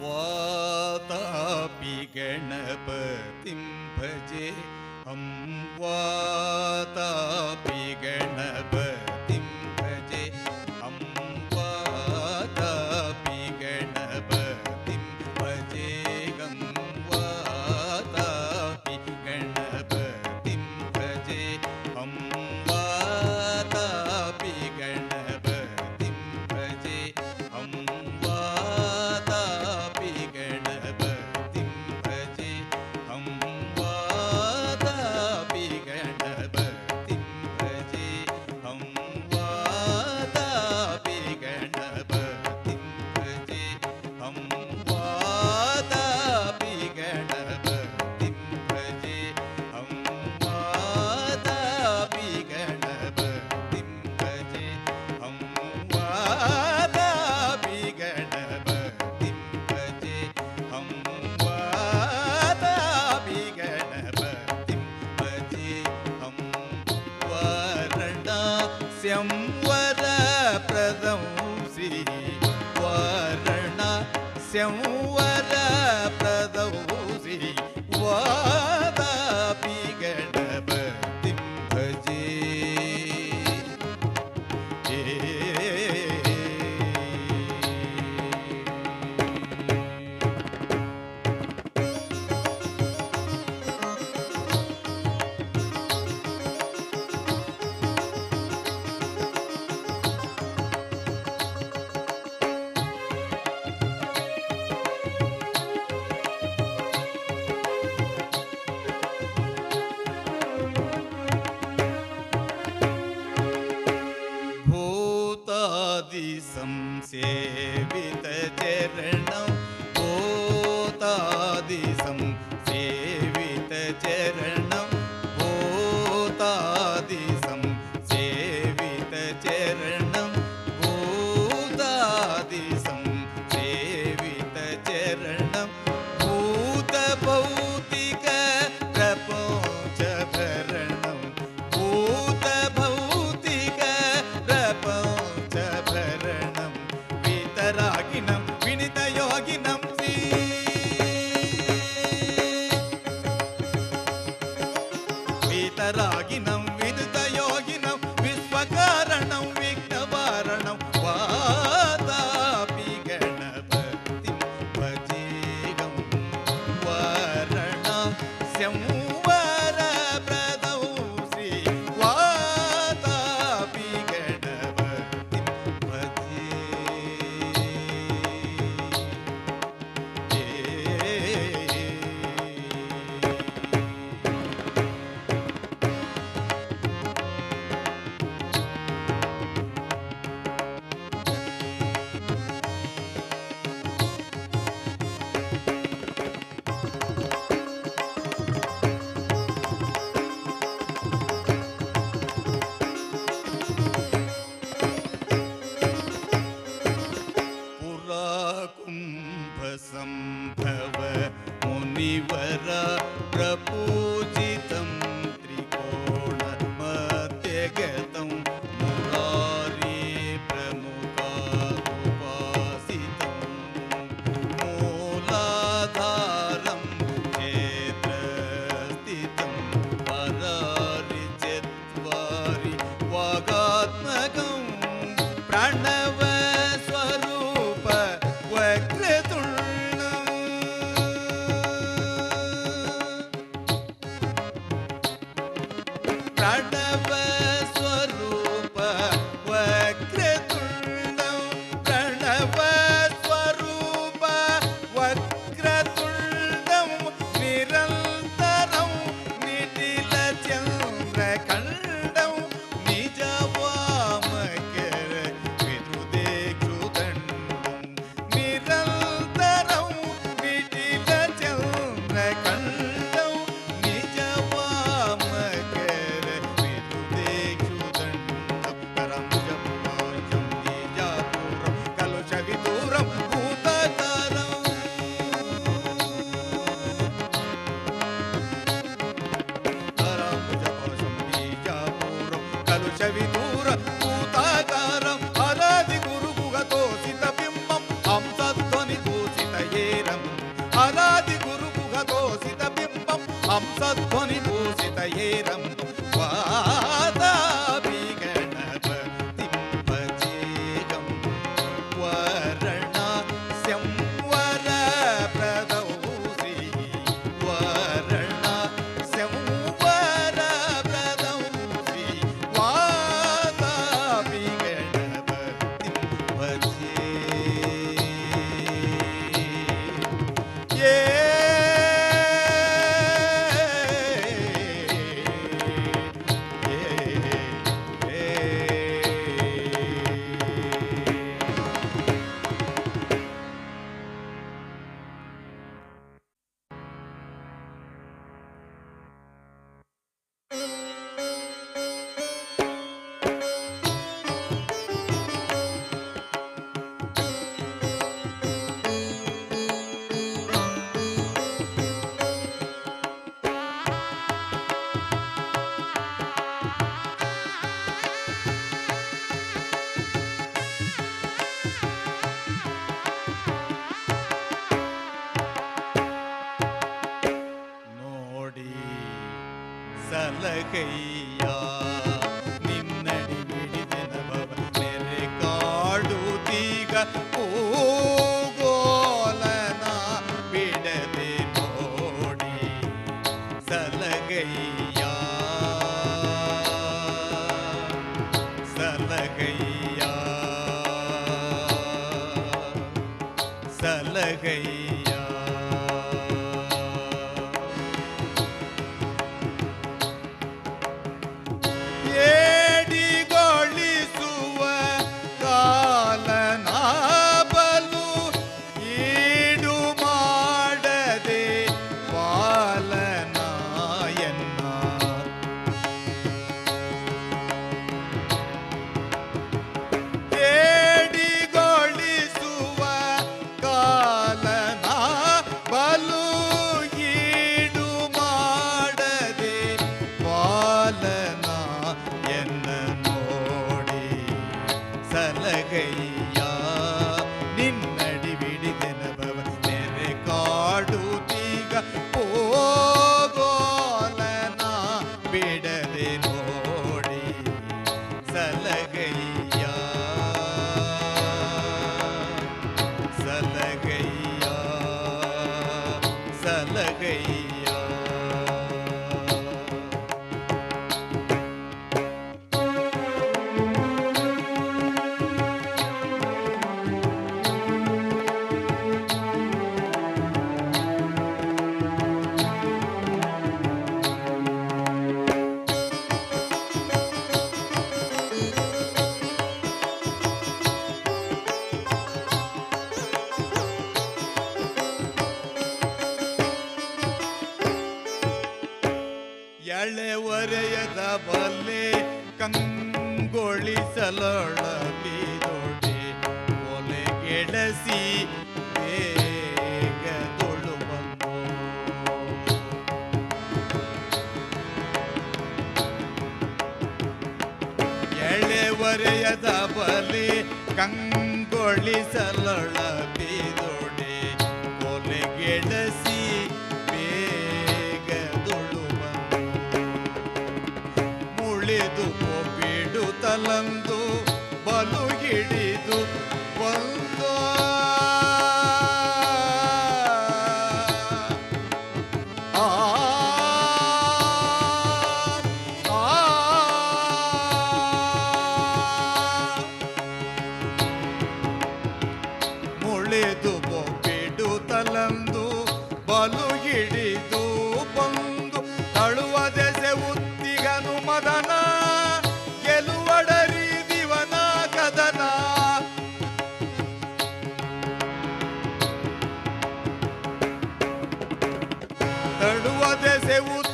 我 siam కోసిత బింబం Hamsadhwani భూషిత ఏ ಕೈಯಾ ನಿನ್ನಡಿ ಹಿಡಿದೆನ ಬವ ನೆರೆ ಕಾಡು ತೀಗ ಪೂಗೋಲನ ಬಿಡದೆ ನೋಡಿ ಸಲಗೈಯ ಸಲಗೈಯ ಸಲಗೈಯ ಸಲೋಳ ಮೀದೋಡೆ ಒಲೆ ಗೆಡಸಿ ಎಳೆವರೆಯದ ಬಲಿ ಕಂಗೊಳಿಸಲೊಳ They would.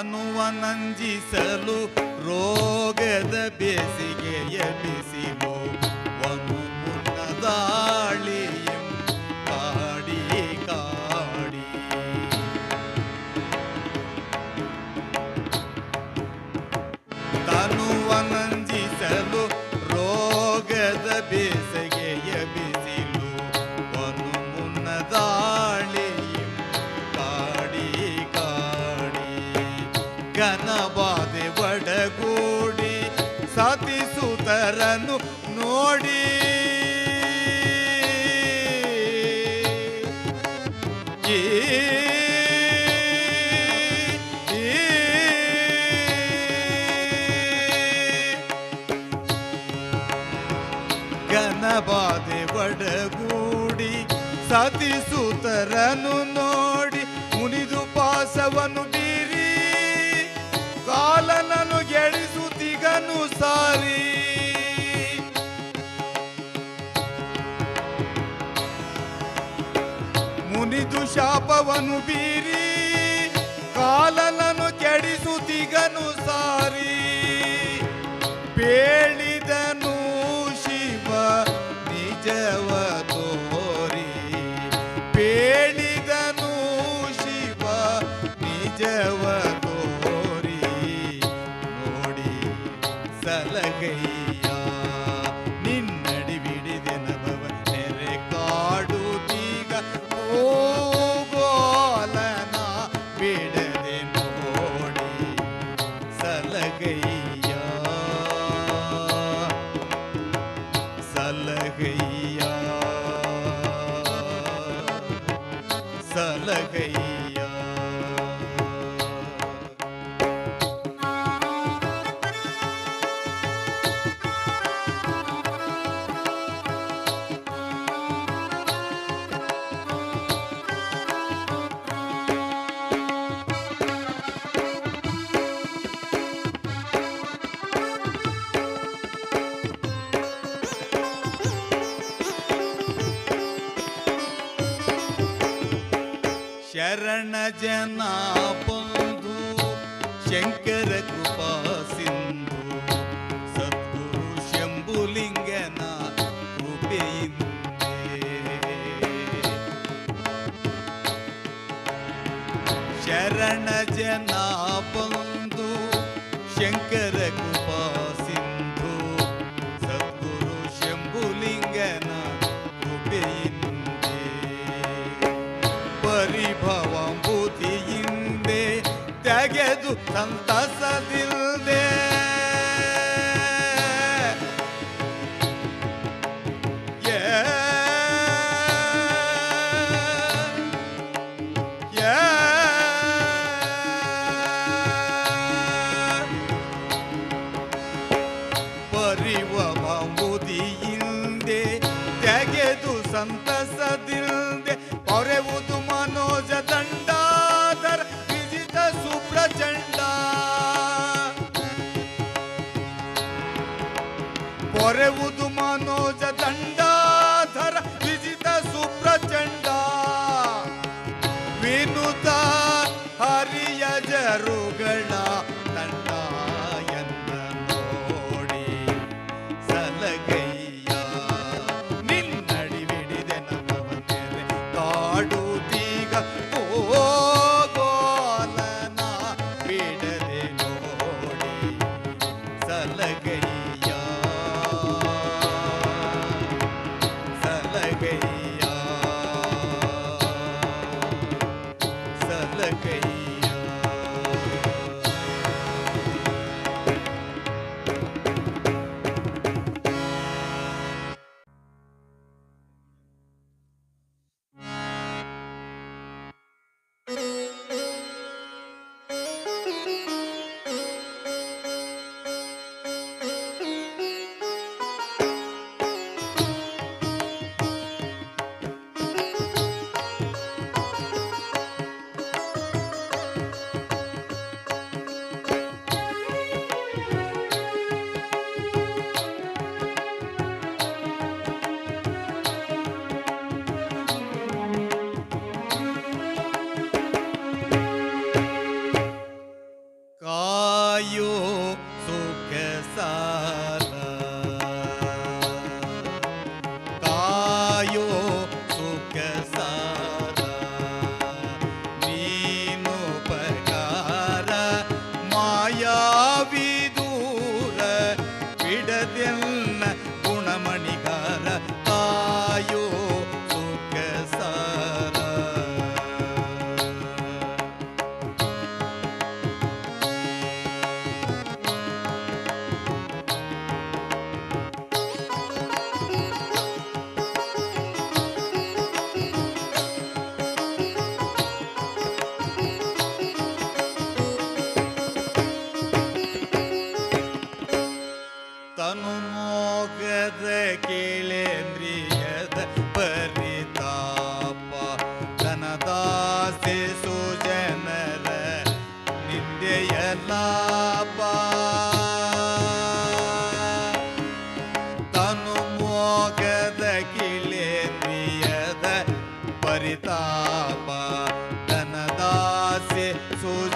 ಅನುವನಂಜಿಸಲು ರೋಗದ ಬೇಸಿಗೆಯ ಬಿಸಿಗೋ ಮುನಿದು ಶಾಪವನ್ನು ಬೀರಿ ಕಾಲನನು ಕೆಡಿಸುತ್ತಿಗನು ಸಾರಿ. ಬೇಳಿದನು ಶಿವ ನಿಜವ ತೋರಿ. ಬೇಳಿದನು ಶಿವ ನಿಜವ ತೋರಿ. ನೋಡಿ ಸಲಗೈ ನಿನ್ನಡಿ ಬಿಡಿದೆನಬವ ನೆರೆ ಕಾಡುತ್ತೀಗ ಓಗೋಲನ ಶರಣ ಜನ ಬಂಧು ಶಂಕರ ಏ ಏ. ಪರಿವಬುದಿಯಿಂದೆ ತೆಗೆದು ಸಂತಸದಿಲ್ದೆ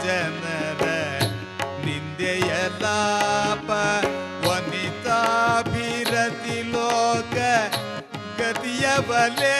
ಜನರ ನಿಂದೆಯಲ್ಲ ವನಿತಾಭಿರತಿ ಲೋಕ ಗತಿಯ ಬಲೆ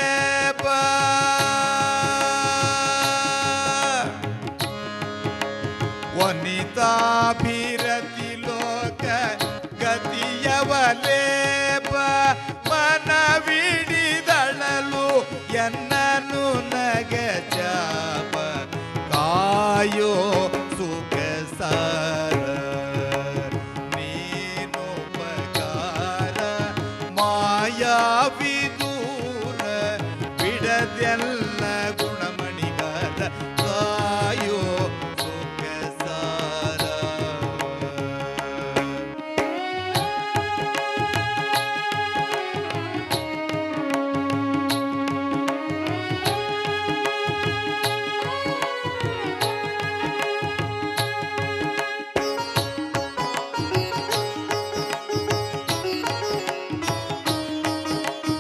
ஐயா